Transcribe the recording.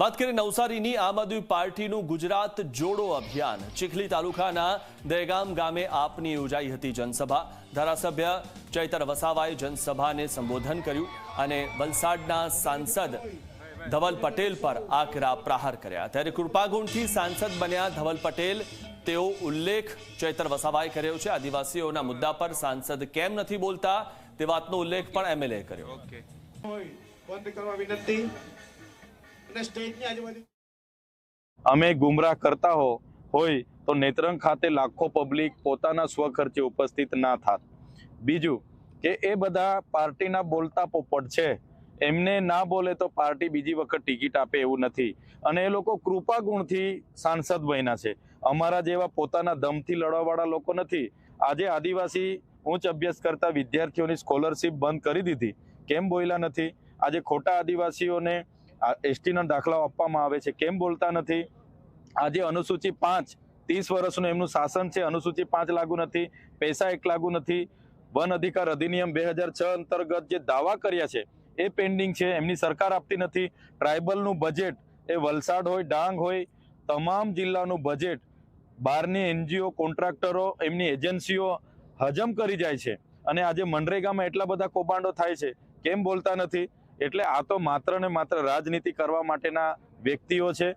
વાત કરીએ નવસારીની, આમ આદમી પાર્ટીનું ગુજરાત જોડો અભિયાન. ચીખલી તાલુકાના દહેગામ ગામે આપની યોજાઈ હતી જનસભા. ધારાસભ્ય ચૈતર વસાવાએ જનસભાને સંબોધન કર્યું અને વલસાડના સાંસદ ધવલ પટેલ પર આકરા પ્રહાર કર્યા. ત્યારે કૃપાગુણથી સાંસદ બન્યા ધવલ પટેલ. તેઓ ઉલ્લેખ ચૈતર વસાવાએ કર્યો છે. આદિવાસીઓના મુદ્દા પર સાંસદ કેમ નથી બોલતા તે વાતનો ઉલ્લેખ પણ એમએલએ કર્યો. બંધ કરવા અમે ગુમરાહ કરતા હો હોય તો નેત્રંગ ખાતે લાખો પબ્લિક પોતાના સ્વખર્ચે ઉપસ્થિત ના થાત. બીજું કે એ બધા પાર્ટીના બોલતા પોપટ છે. એમને ના બોલે તો પાર્ટી બીજી વખત ટિકિટ આપે એવું નથી. અને એ લોકો કૃપા ગુણથી સાંસદ બન્યા છે. અમારા જેવા પોતાના દમથી લડવાવાળા લોકો નથી. આજે આદિવાસી ઉચ્ચ અભ્યાસ કરતા વિદ્યાર્થીઓની સ્કોલરશીપ બંધ કરી દીધી. કેમ બોલ્યા નથી? આજે ખોટા આદિવાસીઓને એસટીના દાખલાઓ આપવામાં આવે છે. કેમ બોલતા નથી? આજે અનુસૂચિ પાંચ, ત્રીસ વર્ષનું એમનું શાસન છે. અનુસૂચિ પાંચ લાગુ નથી. પૈસા એક લાગુ નથી. વન અધિકાર અધિનિયમ બે હજાર છ અંતર્ગત જે દાવા કર્યા છે, એ પેન્ડિંગ છે. એમની સરકાર આપતી નથી. ટ્રાઇબલનું બજેટ એ વલસાડ હોય, ડાંગ હોય, તમામ જિલ્લાનું બજેટ બહારની એનજીઓ, કોન્ટ્રાક્ટરો, એમની એજન્સીઓ હજમ કરી જાય છે. અને આજે મનરેગામાં એટલા બધા કૌભાંડો થાય છે. કેમ બોલતા નથી? એટલે આ તો માત્ર ને માત્ર રાજનીતિ કરવા માટેના વ્યક્તિઓ છે.